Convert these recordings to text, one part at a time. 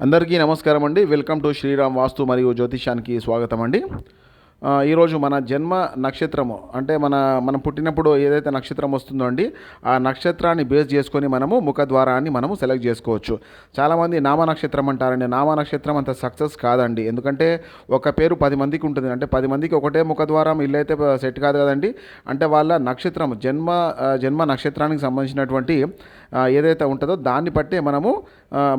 అందరికీ నమస్కారం అండి. వెల్కమ్ టు శ్రీరామ్ వాస్తు మరియు జ్యోతిషానికి స్వాగతం అండి. ఈరోజు మన జన్మ నక్షత్రము. అంటే మన మనం పుట్టినప్పుడు ఏదైతే నక్షత్రం వస్తుందో అండి ఆ నక్షత్రాన్ని బేస్ చేసుకొని మనము ముఖద్వారాన్ని మనము సెలెక్ట్ చేసుకోవచ్చు. చాలామంది నామ నక్షత్రం అంటారండి. నామ నక్షత్రం అంత సక్సెస్ కాదండి. ఎందుకంటే ఒక పేరు పది మందికి ఉంటుంది. అంటే పది మందికి ఒకటే ముఖద్వారం ఇల్లు అయితే సెట్ కాదు కదండి. అంటే వాళ్ళ నక్షత్రం జన్మ జన్మ నక్షత్రానికి సంబంధించినటువంటి ఏదైతే ఉంటుందో దాన్ని బట్టే మనము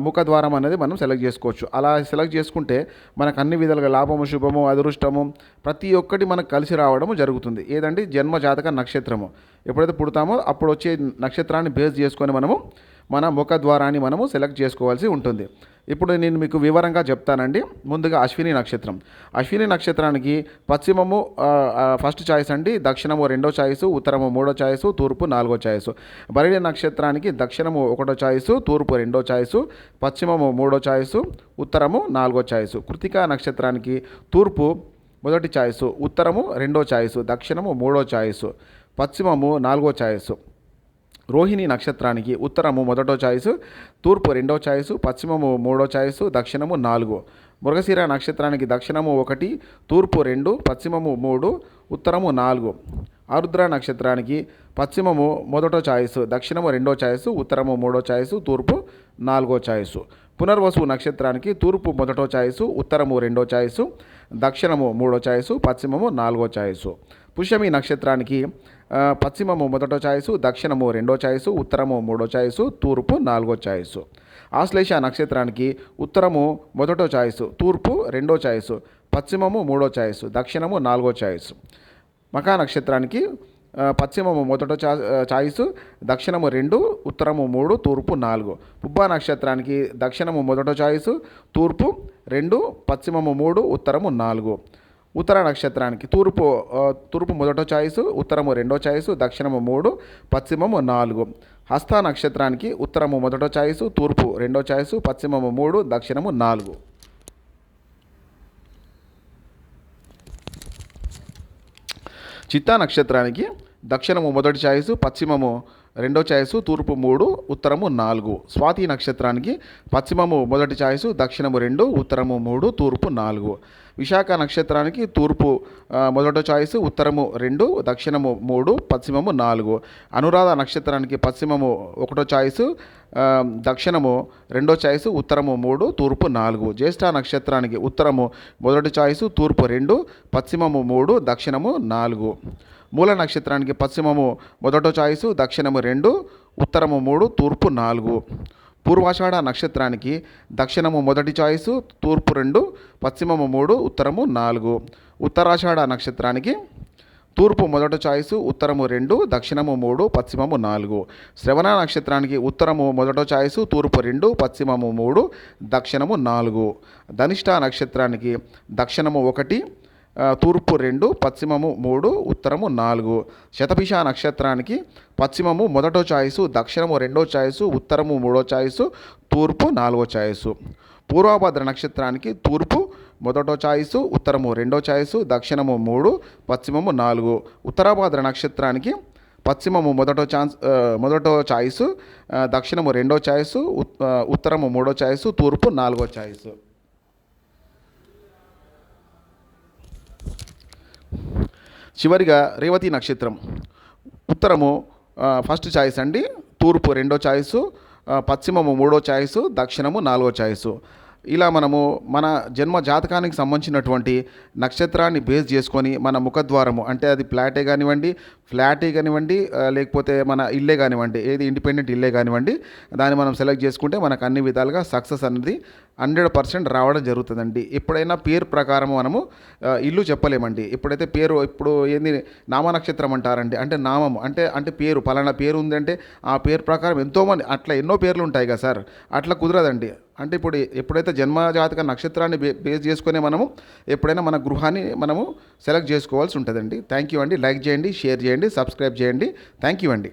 ముఖ ముఖద్వారం అనేది మనం సెలెక్ట్ చేసుకోవచ్చు. అలా సెలెక్ట్ చేసుకుంటే మనకు అన్ని విధాలుగా లాభము శుభము అదృష్టము ప్రతి ప్రతి ఒక్కటి మనకు కలిసి రావడము జరుగుతుంది. ఏదండి? జన్మ జాతక నక్షత్రము. ఎప్పుడైతే పుడతామో అప్పుడు వచ్చే నక్షత్రాన్ని బేస్ చేసుకొని మనము మన ముఖ ద్వారాన్ని మనము సెలెక్ట్ చేసుకోవాల్సి ఉంటుంది. ఇప్పుడు నేను మీకు వివరంగా చెప్తానండి. ముందుగా అశ్విని నక్షత్రం. అశ్విని నక్షత్రానికి పశ్చిమము ఫస్ట్ ఛాయిస్ అండి. దక్షిణము రెండో చాయిస్ ఉత్తరము మూడో చాయిస్ తూర్పు నాలుగో చాయిస్ భరణి నక్షత్రానికి దక్షిణము ఒకటో చాయిస్ తూర్పు రెండో ఛాయిస్ పశ్చిమము మూడో ఛాయిస్ ఉత్తరము నాలుగో చాయిస్ కృతికా నక్షత్రానికి తూర్పు మొదటి చాయిస్ ఉత్తరము రెండో చాయిస్ దక్షిణము మూడో చాయిస్ పశ్చిమము నాలుగో చాయిస్ రోహిణి నక్షత్రానికి ఉత్తరము మొదటో ఛాయిస్ తూర్పు రెండో ఛాయిస్ పశ్చిమము మూడో ఛాయిస్ దక్షిణము నాలుగు. మృగశిర నక్షత్రానికి దక్షిణము ఒకటి తూర్పు రెండు పశ్చిమము మూడు ఉత్తరము నాలుగు. ఆరుద్ర నక్షత్రానికి పశ్చిమము మొదటో ఛాయిస్ దక్షిణము రెండో ఛాయిస్ ఉత్తరము మూడో ఛాయిస్ తూర్పు నాలుగో ఛాయిస్ పునర్వసు నక్షత్రానికి తూర్పు మొదటో ఛాయిస్ ఉత్తరము రెండో ఛాయిస్ దక్షిణము మూడో ఛాయిస్ పశ్చిమము నాలుగో ఛాయిస్ పుష్యమి నక్షత్రానికి పశ్చిమము మొదటో ఛాయిస్ దక్షిణము రెండో ఛాయిస్ ఉత్తరము మూడో ఛాయిస్ తూర్పు నాలుగో ఛాయిస్ ఆశ్లేష నక్షత్రానికి ఉత్తరము మొదటో ఛాయిస్ తూర్పు రెండో ఛాయిస్ పశ్చిమము మూడో ఛాయిస్ దక్షిణము నాలుగో ఛాయిస్ మకా నక్షత్రానికి పశ్చిమము మొదట చా చాయిస్ దక్షిణము రెండు ఉత్తరము మూడు తూర్పు నాలుగు. పుబ్బా నక్షత్రానికి దక్షిణము మొదట చాయిస్ తూర్పు రెండు పశ్చిమము మూడు ఉత్తరము నాలుగు. ఉత్తర నక్షత్రానికి తూర్పు తూర్పు మొదట చాయిస్ ఉత్తరము రెండో చాయిస్ దక్షిణము మూడు పశ్చిమము నాలుగు. హస్త నక్షత్రానికి ఉత్తరము మొదట చాయిస్ తూర్పు రెండో చాయిస్ పశ్చిమము మూడు దక్షిణము నాలుగు. చిత్తా నక్షత్రానికి దక్షిణము మొదటి ఛాయిస్ పశ్చిమము రెండో ఛాయిస్ తూర్పు మూడు ఉత్తరము నాలుగు. స్వాతి నక్షత్రానికి పశ్చిమము మొదటి ఛాయిస్ దక్షిణము రెండు ఉత్తరము మూడు తూర్పు నాలుగు. విశాఖ నక్షత్రానికి తూర్పు మొదట మొదటి ఛాయిస్ ఉత్తరము రెండు దక్షిణము మూడు పశ్చిమము నాలుగు. అనురాధ నక్షత్రానికి పశ్చిమము ఒకటో ఛాయిస్ దక్షిణము రెండో ఛాయిస్ ఉత్తరము మూడు తూర్పు నాలుగు. జ్యేష్ఠ నక్షత్రానికి ఉత్తరము మొదటి ఛాయిస్ తూర్పు రెండు పశ్చిమము మూడు దక్షిణము నాలుగు. మూల నక్షత్రానికి పశ్చిమము మొదటో ఛాయిస్ దక్షిణము రెండు ఉత్తరము మూడు తూర్పు నాలుగు. పూర్వాషాఢ నక్షత్రానికి దక్షిణము మొదటి ఛాయిస్ తూర్పు రెండు పశ్చిమము మూడు ఉత్తరము నాలుగు. ఉత్తరాషాఢ నక్షత్రానికి తూర్పు మొదటి ఛాయిస్ ఉత్తరము రెండు దక్షిణము మూడు పశ్చిమము నాలుగు. శ్రవణ నక్షత్రానికి ఉత్తరము మొదట ఛాయిస్ తూర్పు రెండు పశ్చిమము మూడు దక్షిణము నాలుగు. ధనిష్ట నక్షత్రానికి దక్షిణము ఒకటి తూర్పు రెండు పశ్చిమము మూడు ఉత్తరము నాలుగు. శతభిష నక్షత్రానికి పశ్చిమము మొదటో ఛాయిసు దక్షిణము రెండో ఛాయిసు ఉత్తరము మూడో ఛాయిసు తూర్పు నాలుగో ఛాయిసు పూర్వభద్ర నక్షత్రానికి తూర్పు మొదటో ఛాయిసు ఉత్తరము రెండో ఛాయిసు దక్షిణము మూడు పశ్చిమము నాలుగు. ఉత్తరాభద్ర నక్షత్రానికి పశ్చిమము మొదటో ఛాన్స్ మొదటో ఛాయిసు దక్షిణము రెండో ఛాయిసు ఉత్తరము మూడో ఛాయిసు తూర్పు నాలుగో ఛాయిసు చివరిగా రేవతి నక్షత్రం. ఉత్తరము ఫస్ట్ ఛాయిస్ అండి. తూర్పు రెండో ఛాయిసు పశ్చిమము మూడో ఛాయిసు దక్షిణము నాలుగో ఛాయిసు ఇలా మనము మన జన్మ జాతకానికి సంబంధించినటువంటి నక్షత్రాన్ని బేస్ చేసుకొని మన ముఖద్వారము అంటే అది ఫ్లాటే కానివ్వండి ఫ్లాటే కానివ్వండి లేకపోతే మన ఇల్లే కానివ్వండి ఏది ఇండిపెండెంట్ ఇల్లే కానివ్వండి దాన్ని మనం సెలెక్ట్ చేసుకుంటే మనకు అన్ని విధాలుగా సక్సెస్ అనేది హండ్రెడ్ పర్సెంట్ రావడం జరుగుతుందండి. ఎప్పుడైనా పేరు ప్రకారం మనము ఇల్లు చెప్పలేమండి. ఎప్పుడైతే పేరు ఇప్పుడు ఏంది నామ నక్షత్రం అంటారండి అంటే నామము అంటే అంటే పేరు పలానా పేరు ఉందంటే ఆ పేరు ప్రకారం ఎంతోమంది అట్లా ఎన్నో పేర్లు ఉంటాయి కదా సార్ అట్లా కుదరదండి. అంటే ఇప్పుడు ఎప్పుడైతే జన్మజాతక నక్షత్రాన్ని బే బేస్ చేసుకునే మనము ఎప్పుడైనా మన గృహాన్ని మనము సెలెక్ట్ చేసుకోవాల్సి ఉంటుందండి. థ్యాంక్ యూ అండి. లైక్ చేయండి షేర్ చేయండి సబ్స్క్రైబ్ చేయండి. థ్యాంక్ యూ అండి.